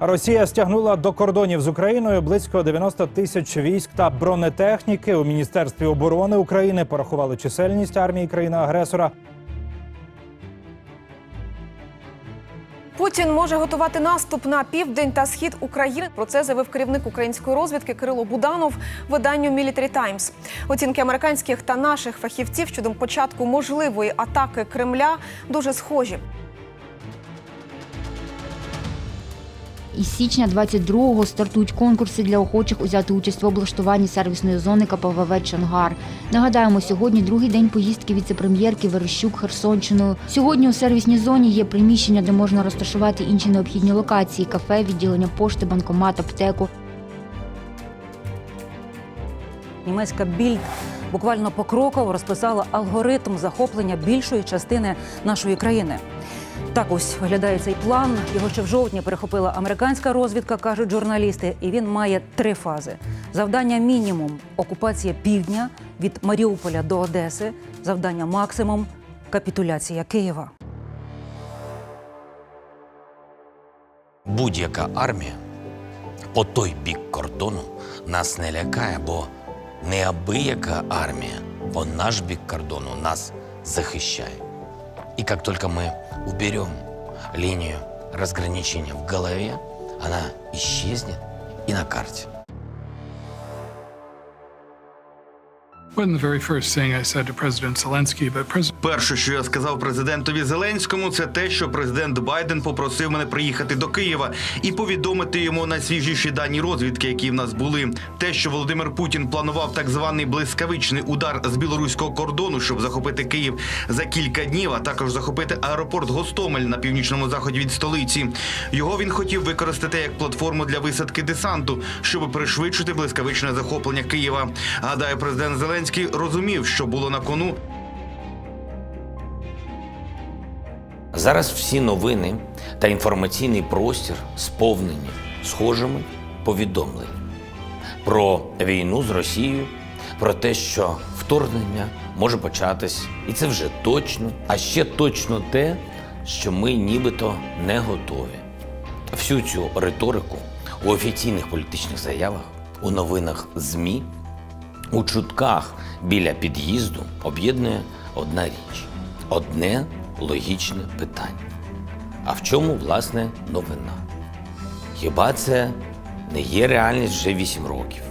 Росія стягнула до кордонів з Україною близько 90 тисяч військ та бронетехніки. У міністерстві оборони України порахували чисельність армії країни-агресора. Путін може готувати наступ на південь та схід України. Про це заявив керівник української розвідки Кирило Буданов виданню Military Times. Оцінки американських та наших фахівців щодо початку можливої атаки Кремля дуже схожі. Із січня 22-го стартують конкурси для охочих узяти участь в облаштуванні сервісної зони КПВВ Чонгар. Нагадаємо, сьогодні другий день поїздки віцепрем'єрки Верещук Херсонщиною. Сьогодні у сервісній зоні є приміщення, де можна розташувати інші необхідні локації: кафе, відділення пошти, банкомат, аптеку. Німецька більд буквально покроково розписала алгоритм захоплення більшої частини нашої країни. Так ось виглядає цей план. Його ще в жовтні перехопила американська розвідка, кажуть журналісти, і він має три фази: завдання мінімум окупація півдня від Маріуполя до Одеси, завдання максимум капітуляція Києва. Будь-яка армія по той бік кордону нас не лякає, бо неабияка армія по наш бік кордону нас захищає. И как только мы уберем линию разграничения в голове, она исчезнет и на карте. Перше, що я сказав президентові Зеленському, це те, що президент Байден попросив мене приїхати до Києва і повідомити йому найсвіжіші дані розвідки, які в нас були. Те, що Володимир Путін планував так званий блискавичний удар з білоруського кордону, щоб захопити Київ за кілька днів, а також захопити аеропорт Гостомель на північному заході від столиці. Його він хотів використати як платформу для висадки десанту, щоб пришвидшити блискавичне захоплення Києва. Гадаю, президент Зеленський розумів, що було на кону, Зараз всі новини та інформаційний простір сповнені схожими повідомленнями про війну з Росією, про те, що вторгнення може початись, і це вже точно, а ще точно те, що ми нібито не готові. Всю цю риторику у офіційних політичних заявах, у новинах ЗМІ, у чутках біля під'їзду об'єднує одна річ, одне логічне питання. А в чому власне новина? Хіба це не є реальність вже 8 років?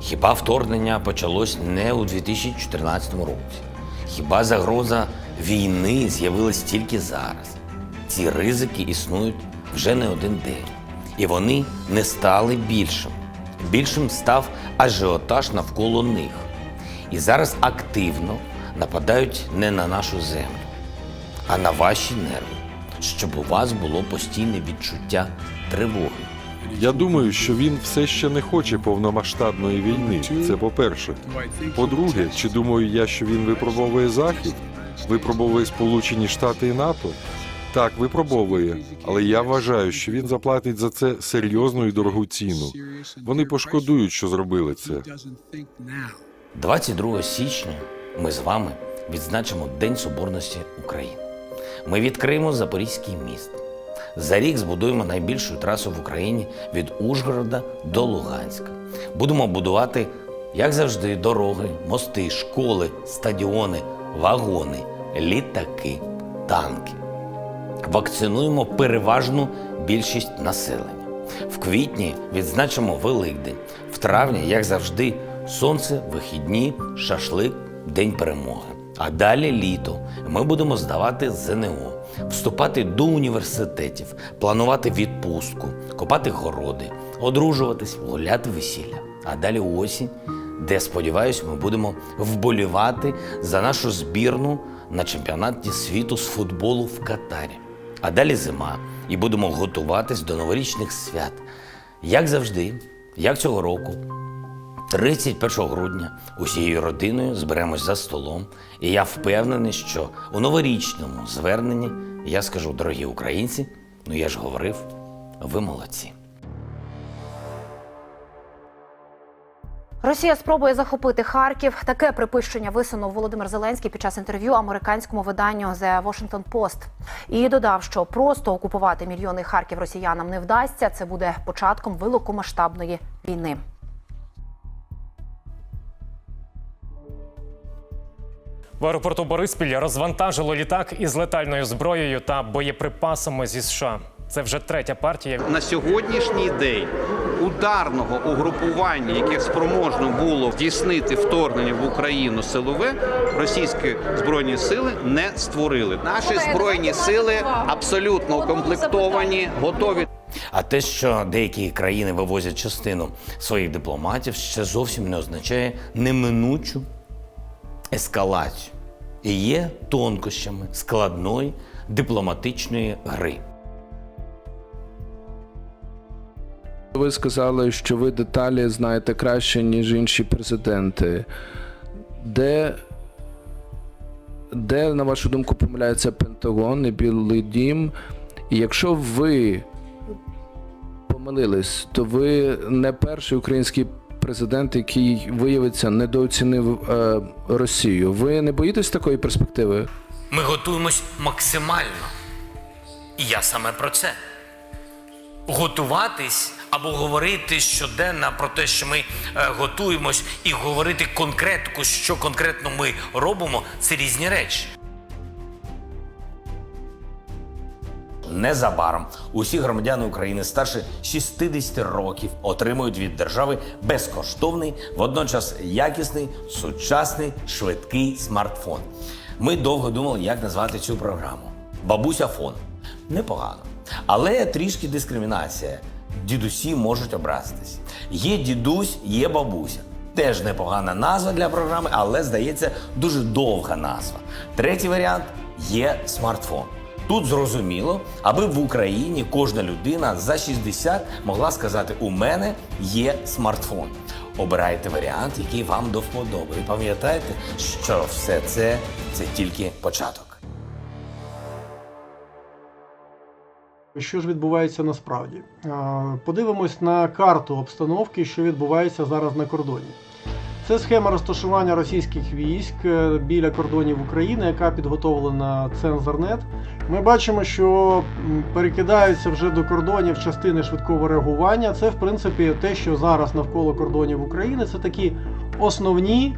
Хіба вторгнення почалось не у 2014 році? Хіба загроза війни з'явилась тільки зараз? Ці ризики існують вже не один день, і вони не стали більшим. Більшим став ажіотаж навколо них. І зараз активно нападають не на нашу землю, а на ваші нерви, щоб у вас було постійне відчуття тривоги. Я думаю, що він все ще не хоче повномасштабної війни. Це по-перше. По-друге, чи думаю я, що він випробовує Захід? Випробовує Сполучені Штати і НАТО? Так, випробовує, але я вважаю, що він заплатить за це серйозну і дорогу ціну. Вони пошкодують, що зробили це. 22 січня ми з вами відзначимо День Соборності України. Ми відкриємо Запорізький міст. За рік збудуємо найбільшу трасу в Україні від Ужгорода до Луганська. Будемо будувати, як завжди, дороги, мости, школи, стадіони, вагони, літаки, танки. Вакцинуємо переважну більшість населення. В квітні відзначимо Великдень. В травні, як завжди, сонце, вихідні, шашлик, День перемоги. А далі літо. Ми будемо здавати ЗНО, вступати до університетів, планувати відпустку, копати городи, одружуватись, гуляти весілля. А далі осінь, де, сподіваюсь, ми будемо вболівати за нашу збірну на чемпіонаті світу з футболу в Катарі. А далі зима, і будемо готуватись до новорічних свят. Як завжди, як цього року, 31 грудня усією родиною зберемось за столом, і я впевнений, що у новорічному зверненні я скажу, дорогі українці, ну я ж говорив, ви молодці. Росія спробує захопити Харків. Таке припущення висунув Володимир Зеленський під час інтерв'ю американському виданню The Washington Post. І додав, що просто окупувати мільйони Харків росіянам не вдасться. Це буде початком великомасштабної війни. В аеропорту Бориспіль розвантажило літак із летальною зброєю та боєприпасами зі США. Це вже третя партія. на сьогоднішній день ударного угрупування, яке спроможно було здійснити вторгнення в Україну силове, російські збройні сили не створили. Наші збройні сили абсолютно укомплектовані, готові А те, що деякі країни вивозять частину своїх дипломатів, ще зовсім не означає неминучу ескалацію і є тонкощами складної дипломатичної гри. Ви сказали, що ви деталі знаєте краще, ніж інші президенти. Де, де на вашу думку, помиляється Пентагон і Білий Дім? І якщо ви помилились, то ви не перший український президент, який виявиться недооцінив е, Росію. Ви не боїтесь такої перспективи? Ми готуємось максимально. І я саме про це. Готуватись або говорити щоденно про те, що ми е, готуємось, і говорити конкретику, що конкретно ми робимо, це різні речі. Незабаром усі громадяни України старше 60 років отримують від держави безкоштовний, водночас якісний, сучасний, швидкий смартфон. Ми довго думали, як назвати цю програму. Бабуся фон. Непогано. Але трішки дискримінація. Дідусі можуть образитись. Є дідусь, є бабуся. Теж непогана назва для програми, але здається дуже довга назва. Третій варіант є смартфон. Тут зрозуміло, аби в Україні кожна людина за 60 могла сказати: у мене є смартфон. Обирайте варіант, який вам до вподоби. І пам'ятайте, що все це це тільки початок. Що ж відбувається насправді? Подивимось на карту обстановки, що відбувається зараз на кордоні. Це схема розташування російських військ е, біля кордонів України, яка підготовлена Цензорнет. Ми бачимо, що перекидаються вже до кордонів частини швидкого реагування. Це, в принципі, те, що зараз навколо кордонів України. Це такі основні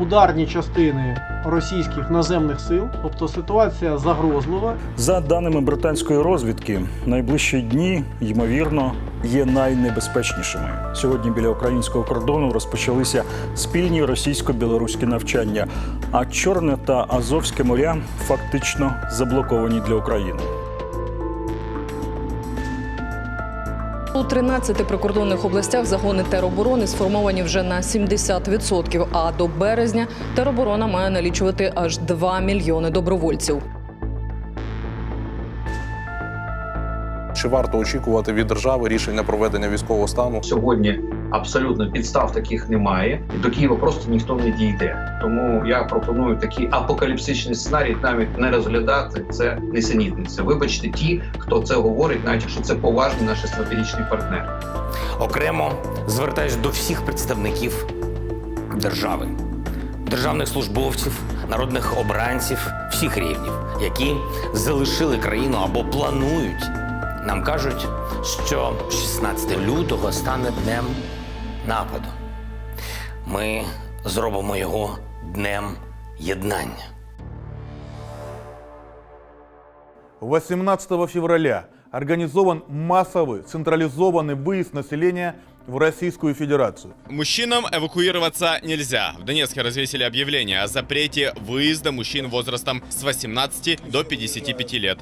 ударні частини російських наземних сил, тобто ситуація загрозлива. За даними британської розвідки, найближчі дні, ймовірно, є найнебезпечнішими. Сьогодні біля українського кордону розпочалися спільні російсько-білоруські навчання, а Чорне та Азовське моря фактично заблоковані для України. У 13 прикордонних областях загони тероборони сформовані вже на 70%, а до березня тероборона має налічувати аж 2 мільйони добровольців. Чи варто очікувати від держави рішення проведення військового стану? сьогодні. Абсолютно підстав таких немає. До Києва просто ніхто не дійде. Тому я пропоную такий апокаліпсичний сценарій навіть не розглядати. Це несенітниця. Вибачте, ті, хто це говорить, навіть якщо це поважні наші стратегічні партнери. Окремо звертаюсь до всіх представників держави, державних службовців, народних обранців всіх рівнів, які залишили країну або планують. Нам кажуть, що 16 лютого стане днем нападу. Ми зробимо його днем єднання. 18 февраля организован массовый централизованный выезд населения в Российскую Федерацию. Мужчинам эвакуироваться нельзя. В Донецке развесили объявление о запрете выезда мужчин возрастом с 18 до 55 лет.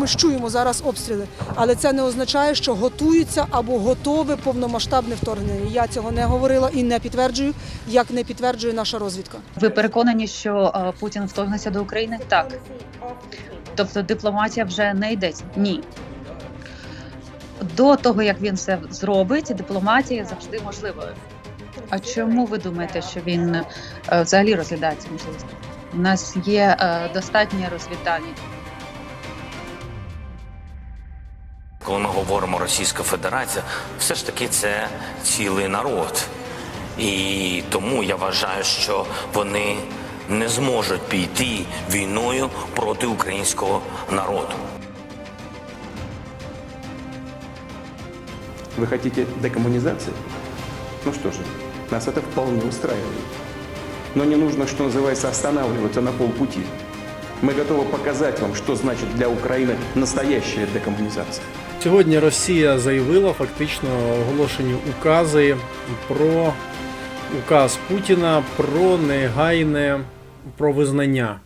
Ми ж чуємо зараз обстріли, але це не означає, що готується або готове повномасштабне вторгнення. Я цього не говорила і не підтверджую, як не підтверджує наша розвідка. Ви переконані, що е, Путін вторгнеться до України? Так. Тобто дипломатія вже не йдеться? Ні. До того, як він це зробить, дипломатія завжди можливою. А чому ви думаєте, що він е, взагалі розглядає цю? У нас є е, достатні коли ми говоримо Російська Федерація, все ж таки це цілий народ. І тому я вважаю, що вони не зможуть піти війною проти українського народу. Вы хотите декоммунизации? Ну что же, нас это вполне устраивает. Но не нужно, что называется, останавливаться на полпути. Мы готовы показать вам, что значит для Украины настоящая декоммунизация. Сьогодні Росія заявила фактично оголошені укази про указ Путіна про негайне про визнання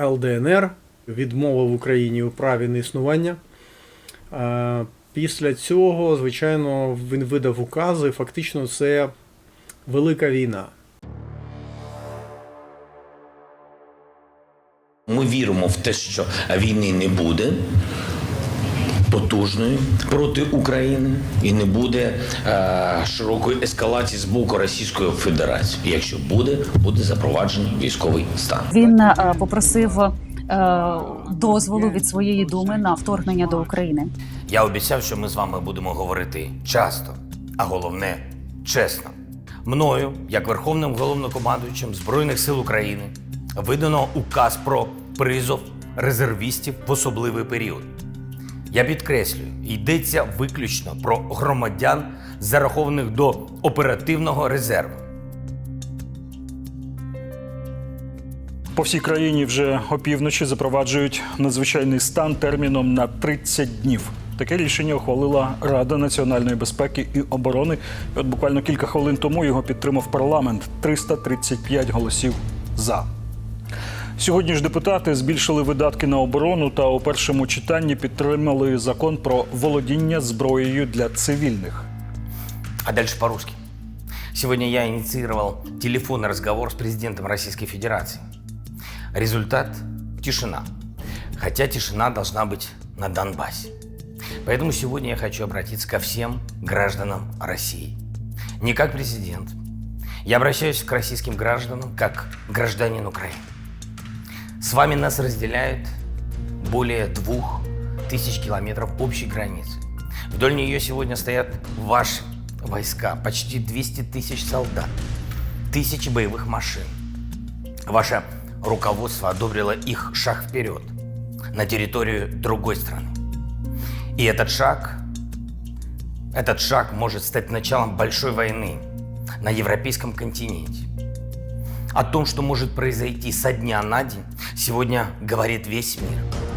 ЛДНР, відмови в Україні у праві на існування. Після цього, звичайно, він видав укази. Фактично, це велика війна. Ми віримо в те, що війни не буде потужної проти України і не буде е, широкої ескалації з боку Російської Федерації. Якщо буде, буде запроваджений військовий стан. Він е, попросив е, дозволу від своєї думи на вторгнення до України. Я обіцяв, що ми з вами будемо говорити часто, а головне чесно. Мною, як верховним головнокомандуючим Збройних сил України, видано указ про призов резервістів в особливий період. Я підкреслюю, йдеться виключно про громадян, зарахованих до оперативного резерву. По всій країні вже опівночі запроваджують надзвичайний стан терміном на 30 днів. Таке рішення ухвалила Рада національної безпеки і оборони. І от буквально кілька хвилин тому його підтримав парламент 335 голосів за. Сьогодні ж депутати збільшили видатки на оборону та у першому читанні підтримали закон про володіння зброєю для цивільних. А дальше по-русски. Сегодня я инициировал телефонный разговор с президентом Российской Федерации. Результат – тишина. Хотя тишина должна быть на Донбассе. Поэтому сегодня я хочу обратиться ко всем гражданам России. Не как президент. Я обращаюсь к российским гражданам как гражданин Украины. С вами нас разделяет более двух тысяч километров общей границы. Вдоль нее сегодня стоят ваши войска, почти 200 тысяч солдат, тысячи боевых машин. Ваше руководство одобрило их шаг вперед на территорию другой страны. И этот шаг, этот шаг может стать началом большой войны на европейском континенте. О том, что может произойти со дня на день, сегодня говорит весь мир.